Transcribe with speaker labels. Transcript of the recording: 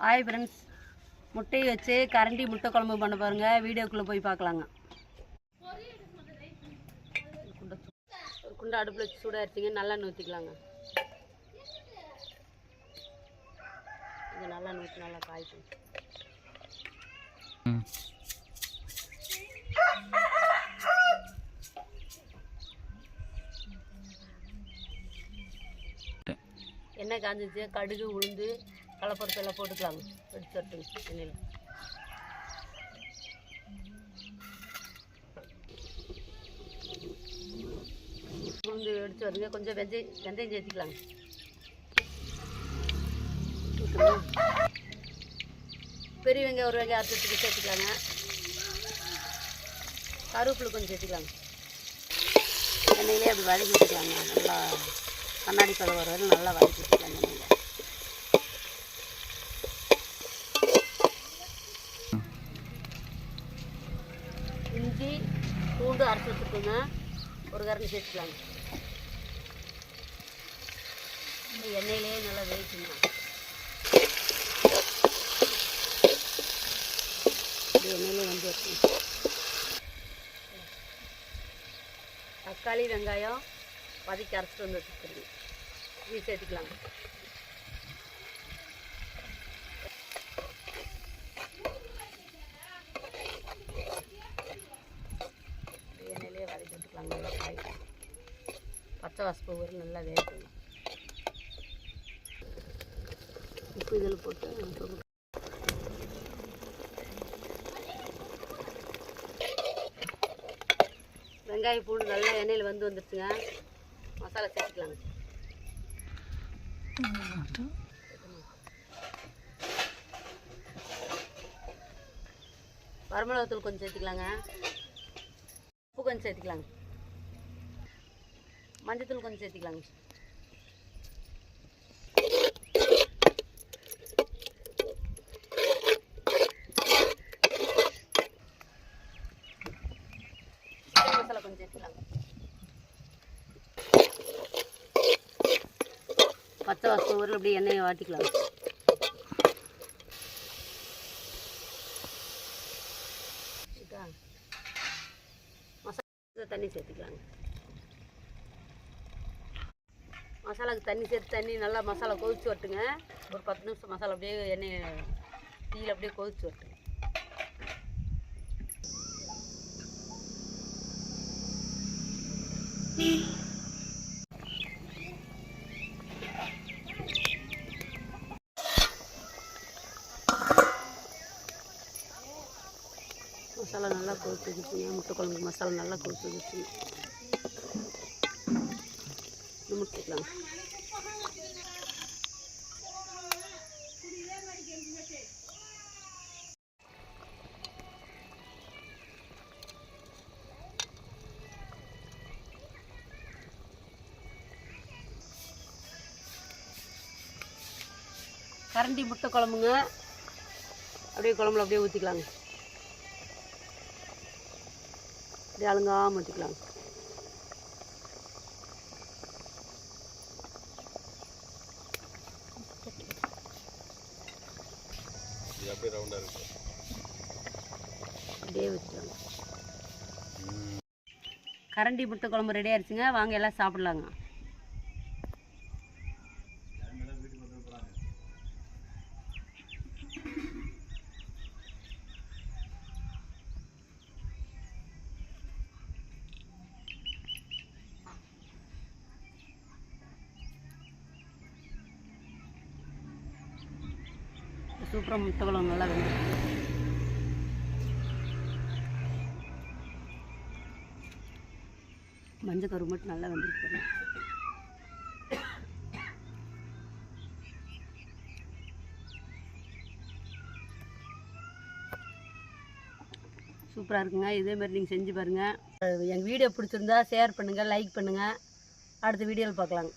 Speaker 1: Hi friends முட்டையை வச்சு கரண்டி முட்டை குழம்பு பண்ண பாருங்கள் வீடியோக்குள்ளே போய் பார்க்கலாங்க. ஒரு குண்டை ஒரு குண்டை அடுப்பில் வச்சு சூடாக எடுத்தீங்க நல்லெண்ணெய் ஊற்றிக்கலாங்க இது நல்லெண்ணெய் ஊற்றி நல்லா காய்க்கும். எண்ணெய் காஞ்சிச்சு கடுகு உளுந்து கடலப்பருப்பு எல்லாம் போட்டுக்கலாங்க. வெடிச்சு வரட்டுங்க எண்ணெயில். உளுந்து வெடிச்சு வருங்க. கொஞ்சம் வெந்தய வெந்தயம் சேர்த்திக்கலாங்க. பெரிய வெங்காயம் ஒரு வெங்காயம் அரைச்சத்துக்கு சேர்த்துக்கலாங்க. கருவேப்பிலை கொஞ்சம் சேர்த்துக்கலாங்க. எண்ணெயிலே அப்படி வதக்கி வச்சுக்கலாங்க. நல்லா கண்ணாடி பதம் வர நல்லா வதக்கி வச்சுக்கலாங்க எண்ணெயில் இஞ்சி பூண்டு அரைச்சி வச்சுருக்கோங்க. ஒரு கரண்டி சேர்த்துக்கலாங்க. இந்த எண்ணெயிலேயே நல்லா வேவிச்சுங்க எண்ணெயிலே வந்து தக்காளி வெங்காயம் வதக்கி அரைச்சிட்டு வந்து வச்சுருக்குறீங்க இது சேர்த்துக்கலாங்க எண்ணெயிலே நல்லா காய் பச்சை வாசப்பு ஒரு நல்லா வேகும் உப்பு இதில் போட்டு வெங்காய வெங்காயம் பூண்டு நல்லா எண்ணெயில் வந்து வந்துருச்சுங்க. மசாலா சேர்த்துக்கலாங்க வரமிளகத்தூள் கொஞ்சம் சேர்த்துக்கலாங்க. உப்பு கொஞ்சம் சேர்த்துக்கலாங்க. மஞ்சத்தூள் கொஞ்சம் சேர்த்துக்கலாங்க. மசாலா கொஞ்சம் சேர்த்துக்கலாங்க. பச்சை வாசம் ஊரில் அப்படியே எண்ணெயை வாட்டிக்கலாம் மசாலா தண்ணி சேர்த்துக்கலாங்க. மசாலாவுக்கு தண்ணி சேர்த்து தண்ணி நல்லா மசாலா கொதிச்சு வரட்டுங்க. ஒரு பத்து நிமிஷம் மசாலா அப்படியே எண்ணெய் தீயில் அப்படியே கொதிச்சு வரட்டுங்க. மசாலா நல்லா கொதிச்சு வச்சுங்க முட்டை குழம்பு மசாலா நல்லா கொதிச்சு முடிச்சுக்கலாம் கரண்டி முட்டை குழம்புங்க. அப்படியே குழம்புல அப்படியே ஊற்றிக்கலாங்க அப்படியே அழுங்காமல் ஊற்றிக்கலாங்க அப்படியே ஊற்றிக்கலாங்க கரண்டி முட்டை குழம்பு ரெடி ஆயிடுச்சுங்க. வாங்க எல்லாம் சாப்பிட்லாங்க. சூப்பராக முட்டை குழம்பு நல்லா வெந்துருக்கு மஞ்சள் கரு மட்டும் நல்லா வெந்திருக்கு சூப்பராக இருக்குங்க. இதே மாதிரி நீங்கள் செஞ்சு பாருங்கள் எங்கள் வீடியோ பிடிச்சிருந்தா ஷேர் பண்ணுங்கள் லைக் பண்ணுங்கள் அடுத்த வீடியோவில் பார்க்கலாங்க